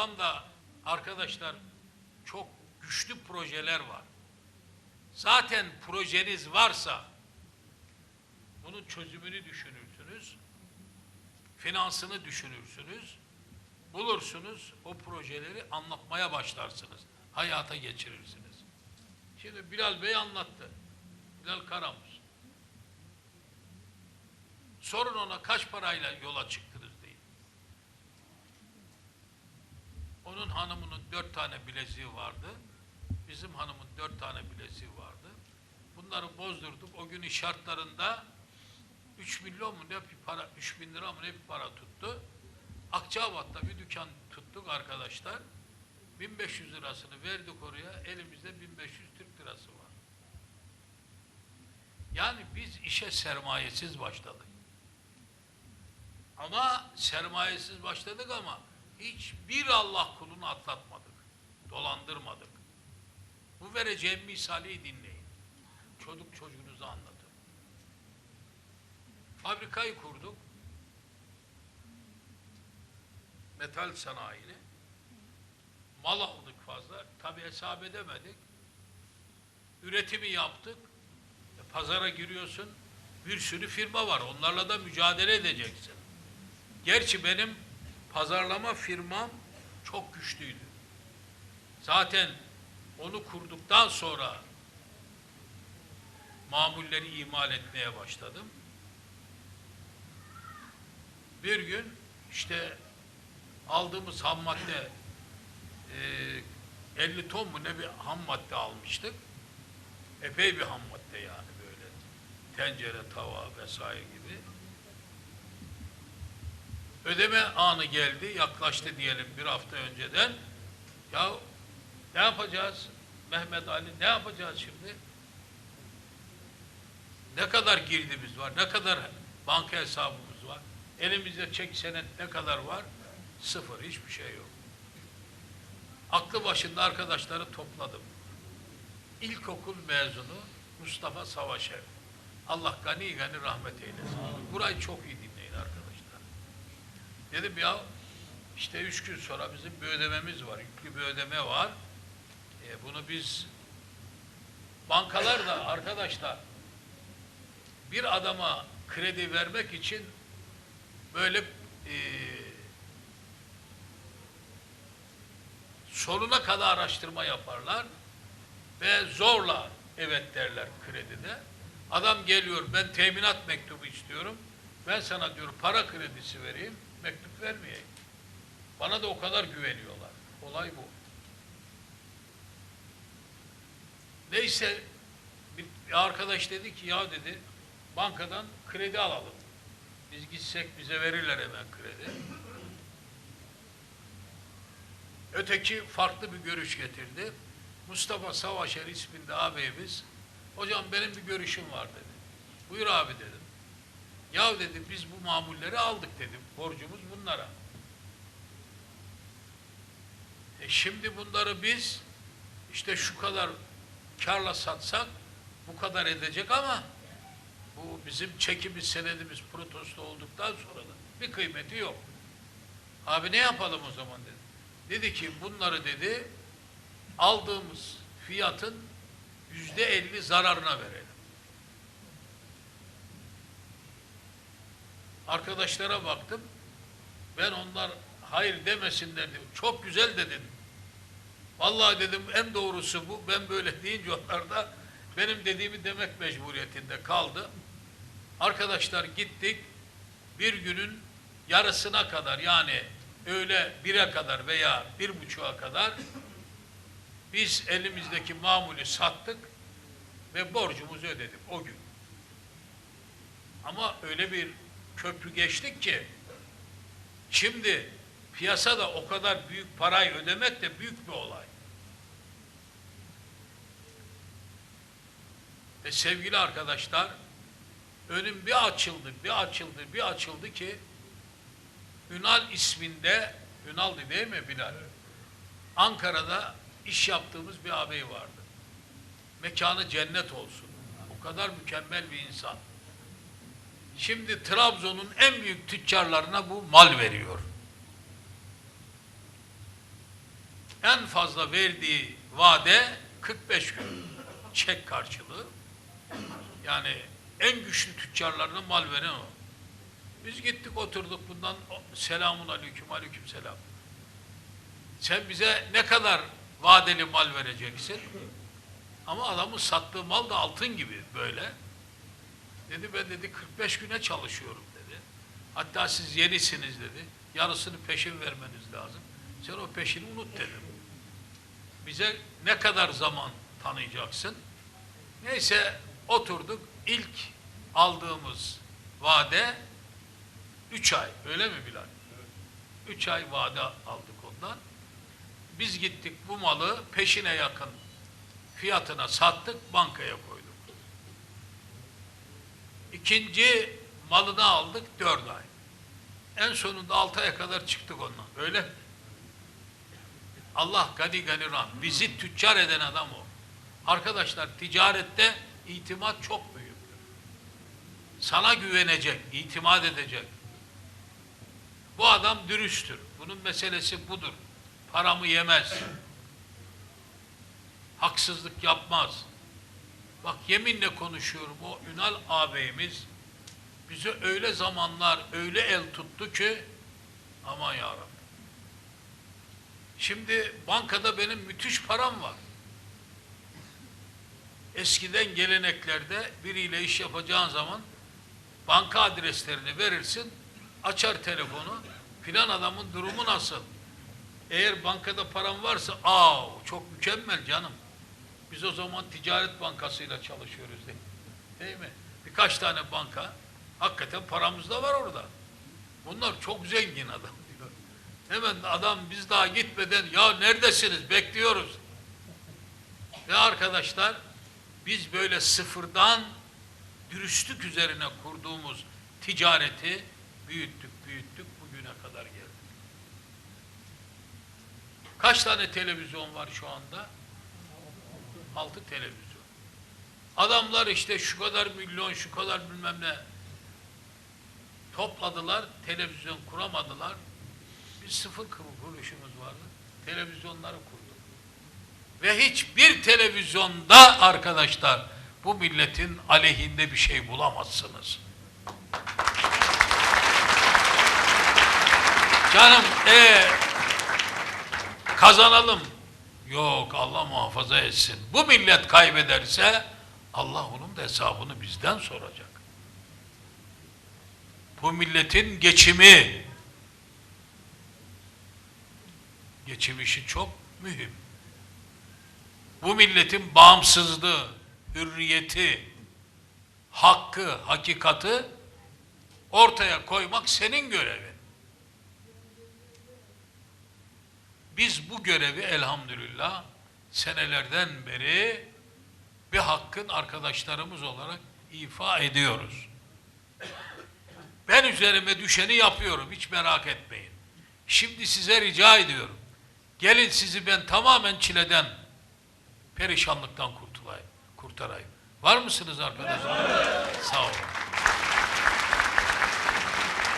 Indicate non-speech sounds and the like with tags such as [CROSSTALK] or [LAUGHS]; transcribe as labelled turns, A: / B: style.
A: kafamda arkadaşlar çok güçlü projeler var. Zaten projeniz varsa bunun çözümünü düşünürsünüz. Finansını düşünürsünüz. Bulursunuz o projeleri anlatmaya başlarsınız. Hayata geçirirsiniz. Şimdi Bilal Bey anlattı. Bilal Karamuz. Sorun ona kaç parayla yola çıktınız deyin. Onun hanımının dört tane bileziği vardı. Bizim hanımın dört tane bileziği vardı. Bunları bozdurduk. O günün şartlarında 3 milyon mu ne bir para, 3 bin lira mı ne bir para tuttu. Akçabat'ta bir dükkan tuttuk arkadaşlar. 1500 lirasını verdik oraya. Elimizde 1500 Türk lirası var. Yani biz işe sermayesiz başladık. Ama sermayesiz başladık ama hiçbir Allah kulunu atlatmadık. Dolandırmadık. Bu vereceğim misali dinleyin. Çocuk çocuğunuza anlatın. Fabrikayı kurduk. Metal sanayini. Mal aldık fazla. Tabi hesap edemedik. Üretimi yaptık. E, pazara giriyorsun. Bir sürü firma var. Onlarla da mücadele edeceksin. Gerçi benim pazarlama firmam çok güçlüydü. Zaten onu kurduktan sonra mamulleri imal etmeye başladım. Bir gün işte aldığımız ham madde e, 50 ton mu ne bir ham madde almıştık. Epey bir ham madde yani böyle. Tencere, tava vesaire gibi. Ödeme anı geldi, yaklaştı diyelim bir hafta önceden. Ya ne yapacağız? Mehmet Ali ne yapacağız şimdi? Ne kadar girdimiz var, ne kadar banka hesabımız var, elimizde çek senet ne kadar var? Sıfır, hiçbir şey yok. Aklı başında arkadaşları topladım. İlkokul mezunu Mustafa Savaşev. Allah gani gani rahmet eylesin. Burayı çok iyi. Dedim ya işte üç gün sonra bizim bir ödememiz var. Yüklü bir ödeme var. E, bunu biz bankalar da arkadaşlar bir adama kredi vermek için böyle e, sonuna kadar araştırma yaparlar ve zorla evet derler kredide. Adam geliyor ben teminat mektubu istiyorum. Ben sana diyor para kredisi vereyim, mektup vermeyeyim. Bana da o kadar güveniyorlar. Olay bu. Neyse bir arkadaş dedi ki ya dedi bankadan kredi alalım. Biz gitsek bize verirler hemen kredi. Öteki farklı bir görüş getirdi. Mustafa Savaşer isminde ağabeyimiz, hocam benim bir görüşüm var dedi. Buyur abi dedim. Ya dedi biz bu mamulleri aldık dedim. Borcumuz bunlara. E şimdi bunları biz işte şu kadar karla satsak bu kadar edecek ama bu bizim çekimiz senedimiz protesto olduktan sonra da bir kıymeti yok. Abi ne yapalım o zaman dedi. Dedi ki bunları dedi aldığımız fiyatın yüzde elli zararına verelim. Arkadaşlara baktım. Ben onlar hayır demesinler dedim. Çok güzel de dedim. Vallahi dedim en doğrusu bu. Ben böyle [LAUGHS] deyince onlar da benim dediğimi demek mecburiyetinde kaldı. Arkadaşlar gittik. Bir günün yarısına kadar yani öğle bire kadar veya bir buçuğa kadar biz elimizdeki mamulü sattık ve borcumuzu ödedik o gün. Ama öyle bir köprü geçtik ki şimdi piyasada o kadar büyük parayı ödemek de büyük bir olay. Ve sevgili arkadaşlar önüm bir açıldı, bir açıldı, bir açıldı ki Ünal isminde, Ünal'dı değil mi Bilal? Ankara'da iş yaptığımız bir ağabey vardı. Mekanı cennet olsun. O kadar mükemmel bir insan. Şimdi Trabzon'un en büyük tüccarlarına bu mal veriyor. en fazla verdiği vade 45 gün çek karşılığı. Yani en güçlü tüccarlarına mal veren o. Biz gittik oturduk bundan selamun aleyküm aleyküm selam. Sen bize ne kadar vadeli mal vereceksin? Ama adamın sattığı mal da altın gibi böyle. Dedi ben dedi 45 güne çalışıyorum dedi. Hatta siz yenisiniz dedi. Yarısını peşin vermeniz lazım. Sen o peşini unut dedim. Bize ne kadar zaman tanıyacaksın? Neyse oturduk. İlk aldığımız vade 3 ay. Öyle mi Bilal? 3 ay vade aldık ondan. Biz gittik bu malı peşine yakın fiyatına sattık, bankaya koyduk. İkinci malını aldık dört ay. En sonunda altı aya kadar çıktık ondan. Öyle? Allah gani gani ram. Bizi tüccar eden adam o. Arkadaşlar ticarette itimat çok büyüktür. Sana güvenecek, itimat edecek. Bu adam dürüsttür. Bunun meselesi budur. Paramı yemez. Haksızlık yapmaz. Bak yeminle konuşuyorum o Ünal ağabeyimiz bize öyle zamanlar öyle el tuttu ki aman yarabbim. Şimdi bankada benim müthiş param var. Eskiden geleneklerde biriyle iş yapacağın zaman banka adreslerini verirsin, açar telefonu, filan adamın durumu nasıl? Eğer bankada param varsa, aa çok mükemmel canım. Biz o zaman ticaret bankasıyla çalışıyoruz değil, değil mi? Birkaç tane banka, hakikaten paramız da var orada. Bunlar çok zengin adam [LAUGHS] diyor. Hemen adam biz daha gitmeden, ya neredesiniz, bekliyoruz. Ve arkadaşlar, biz böyle sıfırdan dürüstlük üzerine kurduğumuz ticareti büyüttük, büyüttük, bugüne kadar geldik. Kaç tane televizyon var şu anda? Altı televizyon. Adamlar işte şu kadar milyon, şu kadar bilmem ne topladılar, televizyon kuramadılar. Biz sıfır kuruluşumuz vardı. Televizyonları kurduk. Ve hiçbir televizyonda arkadaşlar bu milletin aleyhinde bir şey bulamazsınız. Canım e, kazanalım. Yok Allah muhafaza etsin. Bu millet kaybederse Allah onun da hesabını bizden soracak. Bu milletin geçimi geçim işi çok mühim. Bu milletin bağımsızlığı, hürriyeti, hakkı, hakikati ortaya koymak senin görevin. Biz bu görevi elhamdülillah senelerden beri bir hakkın arkadaşlarımız olarak ifa ediyoruz. Ben üzerime düşeni yapıyorum, hiç merak etmeyin. Şimdi size rica ediyorum. Gelin sizi ben tamamen çileden, perişanlıktan kurtulayım, kurtarayım. Var mısınız arkadaşlar? Sağ olun.